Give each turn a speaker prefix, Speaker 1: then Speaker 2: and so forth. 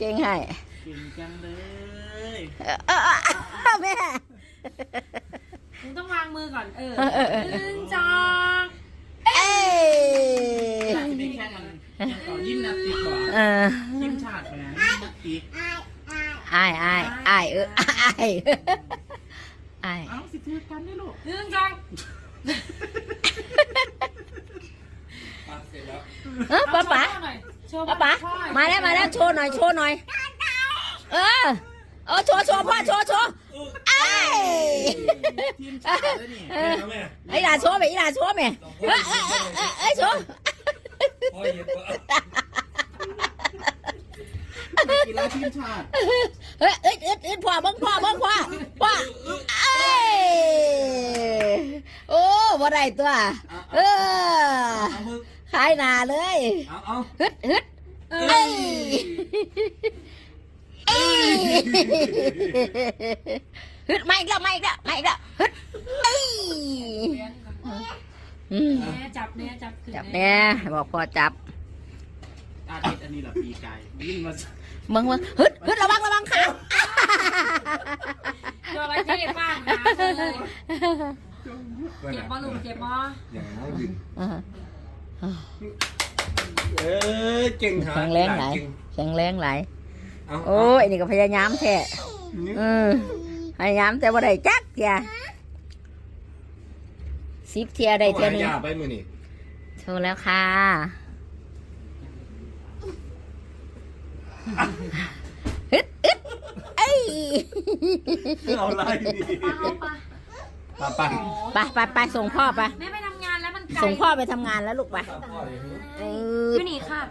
Speaker 1: เก่งให้
Speaker 2: เก่งจังเลย
Speaker 1: เออเออเออแม่
Speaker 3: มึงต้องวางมือก่อนเออ
Speaker 1: เออเออเออ
Speaker 3: หนึ่งจอง
Speaker 1: เอ้ย
Speaker 2: อยากจะได้แค่มันยังต่อยิ้มนาติกก่อน
Speaker 1: เออ
Speaker 2: ยิ้มชาติไปนะยิ้มนาติก
Speaker 1: อายอายอายเอออายอาย
Speaker 2: เอาสิถือกันได้ลูก
Speaker 3: หนึ่งจอง
Speaker 1: เออป้าป๋า
Speaker 3: โชว์
Speaker 1: ป้าป๋า
Speaker 3: พ่อหน่อย
Speaker 1: มาแล้วมาแล้วโชว์หน่อยโชว์หน่อย เออเออโชว์โชว์พ่อโชว์โชว์เอ้ย
Speaker 2: ทีมชาติแล้วนี่
Speaker 1: เออไอ้ด่าโชว์ไหมไอ้ด่าโชว์ไหมเออเออเออเออเออโชว์
Speaker 2: นักกีฬาทีมชาติ
Speaker 1: เฮ้ยเอ้ยอึดอึดพ่อเบิ้งพ่อเบิ้งพ่อพ่อเอ้ยโอ้บ่ได้ตัว เออ
Speaker 2: เอามือ
Speaker 1: ขายหนาเลย
Speaker 2: เอาเอา
Speaker 1: ฮึดฮึด
Speaker 3: เอ
Speaker 1: เอ้
Speaker 3: อย
Speaker 1: เอ้ยฮึดไม่อีกแล้วไม่อีกแล้วไม่อีกแล้วฮึดเอ้ยอืม
Speaker 3: แม่จับแม่จับขึ้น
Speaker 1: จับแน่บอกพ่อจับ
Speaker 2: อาทิตย์อันนี้แหละปีกายยิ้มมา
Speaker 1: มึงมึงฮึดฮึดระวังระวังขา
Speaker 3: จระเข้ฟาดหาเลยเจ็บบ่ลูกเจ็บบ่
Speaker 4: อย่างน้อยดิ
Speaker 1: อ่า
Speaker 4: เออเก่งหา
Speaker 1: แข็งแรงหลายแข็งแรงหลาย
Speaker 4: เอา
Speaker 1: โอ้ยนี่ก็พยายามแท้เออพยายามแต่ว่าได้จักเทียสิบเทียได้เทียหนึง
Speaker 4: ยาไปมือนี่
Speaker 1: โชว์แล้วค่ะ ฮึดอึดเอ้ย
Speaker 4: เอาไรดิ
Speaker 3: เอาไป
Speaker 4: ปาปัน
Speaker 1: ไปไปไปส่งพ่อไป
Speaker 3: แม่ไปทำ
Speaker 1: ส่งพ่อไปทำงานแล้วลูกไปเออ
Speaker 3: อยู่นี่ค่ะ